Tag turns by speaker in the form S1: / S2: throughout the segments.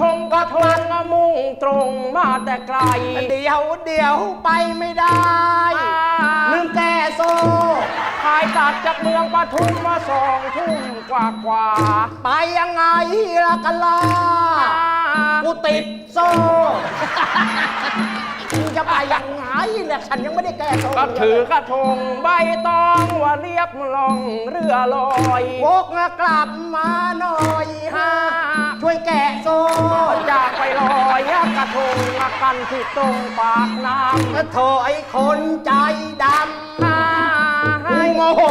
S1: ทงมุ่งตรงมาแต่ไกล
S2: เดี๋ยวเดี๋ยวไปไม่ได้ลืมแก้โซ่
S1: พายตัดจากเมืองปทุมมาสองทุ่มกว่ากว่า
S2: ไปยังไงล่ะกันล่ะกูติดโซ่มึงจะไปยังไงแหละฉันยังไม่ได้แก้โซ่
S1: ก็ถือกระทงใบตองว่าเรียบล่องเรือลอย
S2: วกกลับมาหน่อย
S1: ระทงมากันที่ตรงปากน้ำ
S2: โถไอ้คนใจด
S1: อ่าำให้
S2: กูโมโห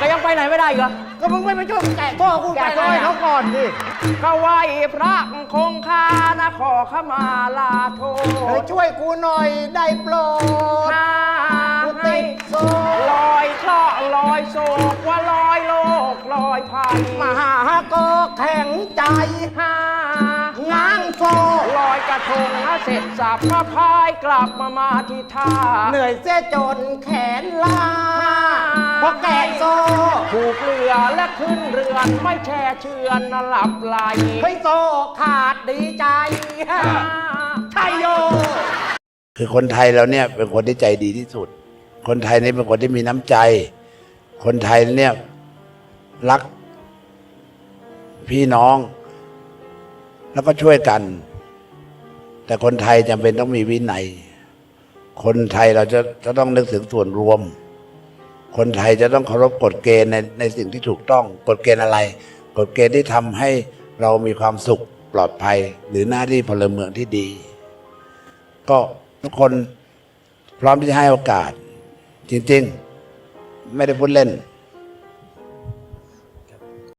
S1: ก็ยังไปไหนไม่ได้อีกเหรอ
S2: ก็มึงไม่ไปช่วยแกะโซ่กูแกะโซ่ให้เขาก่อนดิ
S1: ก็ไหวพระคงคานะขอขมาลาโท
S2: เฮ้ย
S1: ษ
S2: ช่วยกูหน่อยได้โปรด
S1: นะ
S2: กู
S1: ให้
S2: ติดโซ่
S1: ลอยเคราะห์ลอยโศกว่าลอยโลกลอยภัย
S2: มหาก็แข็งใจ
S1: ห้า ทงนะเสร็จสับมาพายกลับมามาที่ท่า
S2: เหนื่อยเสียจนแขนลาเพราะแกะโซ่
S1: ผูกเรือและขึ้นเรือนไม่แช่เชือนนะหลับไหล
S2: ให้โซ่ขาดดีใจใช่โย
S3: คือคนไทยเราเนี่ยเป็นคนที่ใจดีที่สุด คนไทยนี่เป็นคนที่มีน้ำใจ คนไทยเนี่ยรักพี่น้อง แล้วก็ช่วยกัน แต่คนไทยจำเป็นต้องมีวินัย คนไทยเราจะจะต้องนึกถึงส่วนรวม คนไทยจะต้องเคารพกฎเกณฑ์ในในสิ่งที่ถูกต้องกฎเกณฑ์อะไร กฎเกณฑ์ที่ทำให้เรามีความสุขปลอดภัย หรือหน้าที่พลเมืองที่ดี ก็ทุกคนพร้อมที่จะให้โอกาส จริง ๆ ไม่ได้พูดเล่น